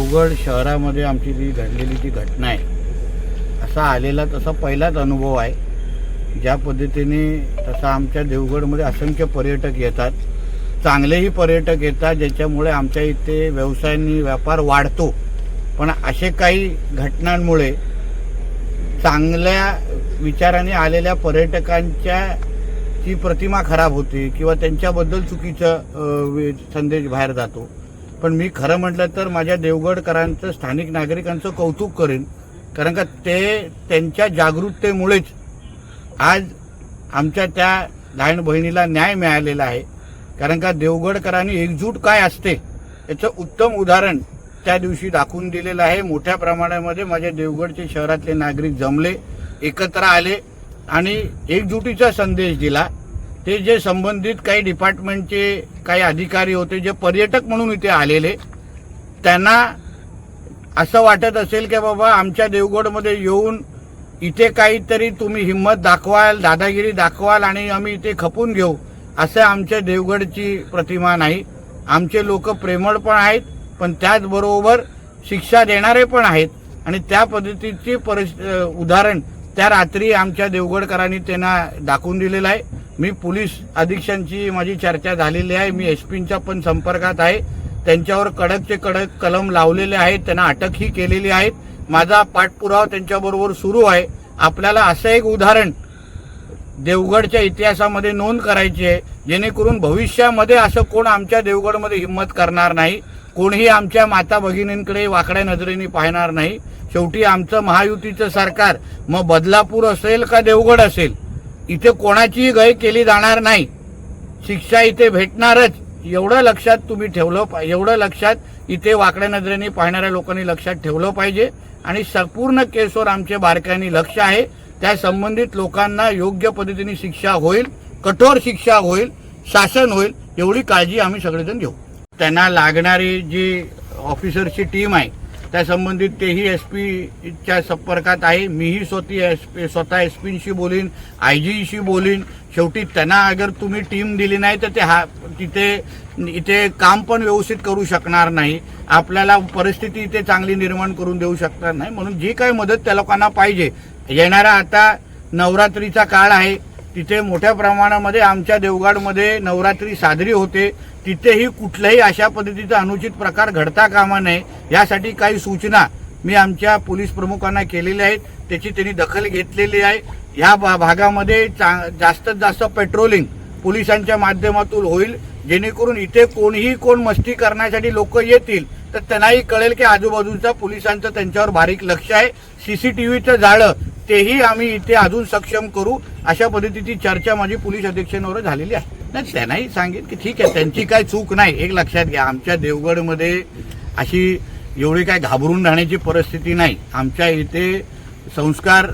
देवगड शहरामध्ये आमची जी घडलेली जी घटना आहे असा आलेला तसा पहिलाच अनुभव आहे. ज्या पद्धतीने तसा आमच्या देवगडमध्ये असंख्य पर्यटक येतात. चांगलेही पर्यटक येतात ज्याच्यामुळे आमच्या इथे व्यवसायांनी व्यापार वाढतो. पण असे काही घटनांमुळे चांगल्या विचाराने आलेल्या पर्यटकांच्या ची प्रतिमा खराब होते किंवा त्यांच्याबद्दल चुकीचं वे- संदेश बाहेर जातो. पण मी खरं म्हटलं तर माझ्या देवगडकरांचं स्थानिक नागरिकांचं कौतुक करेन. कारण का ते त्यांच्या जागरूकतेमुळेच आज आमच्या त्या लहान बहिणीला न्याय मिळालेला आहे. कारण का देवगडकरांनी एकजूट काय असते याचं उत्तम उदाहरण त्या दिवशी दाखवून दिलेलं आहे. मोठ्या प्रमाणामध्ये माझ्या देवगडचे शहरातले नागरिक जमले एकत्र आले आणि एकजुटीचा संदेश दिला. ते जे संबंधित काही डिपार्टमेंटचे काही अधिकारी होते जे पर्यटक म्हणून इथे आलेले त्यांना असं वाटत असेल की बाबा आमच्या देवगडमध्ये येऊन इथे काहीतरी तुम्ही हिंमत दाखवाल दादागिरी दाखवाल आणि आम्ही इथे खपून घेऊ असं आमच्या देवगडची प्रतिमा नाही. आमचे लोक प्रेमळ पण आहेत पण त्याचबरोबर शिक्षा देणारे पण आहेत. आणि त्या पद्धतीची परिस् उदाहरण त्या रात्री आमच्या देवगडकरांनी त्यांना दाखवून दिलेलं आहे. मी पोलीस अधीक्षकांची माझी चर्चा झालेली आहे. मी एसपींच्या पण संपर्कात आहे. त्यांच्यावर कडकचे कडक कलम लावलेले आहेत. त्यांना अटकही केलेली आहेत. माझा पाठपुरावा त्यांच्याबरोबर सुरू आहे. आपल्याला असं एक उदाहरण देवगडच्या इतिहासामध्ये नोंद करायची आहे. जेणेकरून भविष्यामध्ये असं कोण आमच्या देवगडमध्ये हिंमत करणार नाही. कोणीही आमच्या माता भगिनींकडे वाकड्या नजरेने पाहणार नाही. शेवटी आमचं महायुतीचं सरकार मग बदलापूर असेल का देवगड असेल? इथे कोणाचीही गय केली जाणार नाही. शिक्षा इथे भेटणारच. एवढं लक्षात तुम्ही ठेवलं पा- एवढं लक्षात इथे वाकड्या नजरेने पाहणाऱ्या लोकांनी लक्षात ठेवलं पाहिजे. आणि संपूर्ण केसवर आमचे बारकाईने लक्ष आहे. त्या संबंधित लोकांना योग्य पद्धतीने शिक्षा होईल कठोर शिक्षा होईल शासन होईल एवढी काळजी आम्ही सगळेजण घेऊ. त्यांना लागणारी जी ऑफिसरची टीम आहे त्या संबंधित तेही एस पीच्या संपर्कात आहे. मीही स्वतः एस पी स्वतः एस पीशी बोलीन आय जीशी बोलीन. शेवटी त्यांना अगर तुम्ही टीम दिली नाही तर ते हा तिथे इथे काम पण व्यवस्थित करू शकणार नाही. आपल्याला परिस्थिती इथे चांगली निर्माण करून देऊ शकणार नाही. म्हणून जी काही मदत त्या लोकांना पाहिजे. येणारा आता नवरात्रीचा काळ आहे. तिथे मोठ्या प्रमाणामध्ये आमच्या देवगडमध्ये नवरात्री साजरी होते. तिथेही कुठल्याही अशा पद्धतीचा अनुचित प्रकार घडता कामा नये यासाठी काही सूचना मी आमच्या पोलीस प्रमुखांना केलेल्या आहेत. त्याची त्यांनी दखल घेतलेली आहे. ह्या भा- भागामध्ये चा- जास्तीत जास्त पेट्रोलिंग पोलिसांच्या माध्यमातून होईल. जेणेकरून इथे कोणीही कोण मस्ती करण्यासाठी लोक येतील तर त्यांनाही कळेल की आजूबाजूचा पोलिसांचं त्यांच्यावर बारीक लक्ष आहे. सीसीटीव्हीचं जाळं तेही आम्ही इथे अजून सक्षम करू. अशा पद्धतीची चर्चा माझी पोलीस अधीक्षकांवर झालेली आहे. नाही त्यांनाही सांगेन की ठीक आहे त्यांची काय चूक नाही. एक लक्षात घ्या आमच्या देवगडमध्ये अशी एवढी काय घाबरून राहण्याची परिस्थिती नाही. आमच्या इथे संस्कार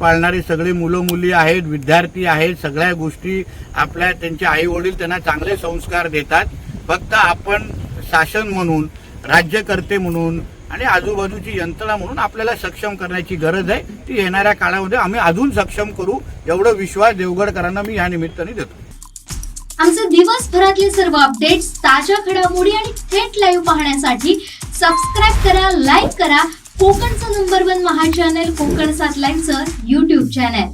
पाळणारी सगळी मुलं मुली आहेत विद्यार्थी आहेत सगळ्या गोष्टी आपल्या त्यांचे आई वडील त्यांना चांगले संस्कार देतात. फक्त आपण शासन म्हणून राज्यकर्ते म्हणून आणि आजूबाजूची यंत्रणा म्हणून आपल्याला सक्षम करण्याची गरज आहे. ती येणाऱ्या काळामध्ये आम्ही अजून सक्षम करू एवढं विश्वास देवगडकरांना मी या निमित्ताने देतो. आमचे दिवसभरातले सर्व अपडेट्स ताज्या घडामोडी आणि थेट लाईव्ह पाहण्यासाठी सबस्क्राईब करा लाईक करा. कोकणचं नंबर वन महा चॅनल कोकण सात लाईनचं युट्यूब चॅनल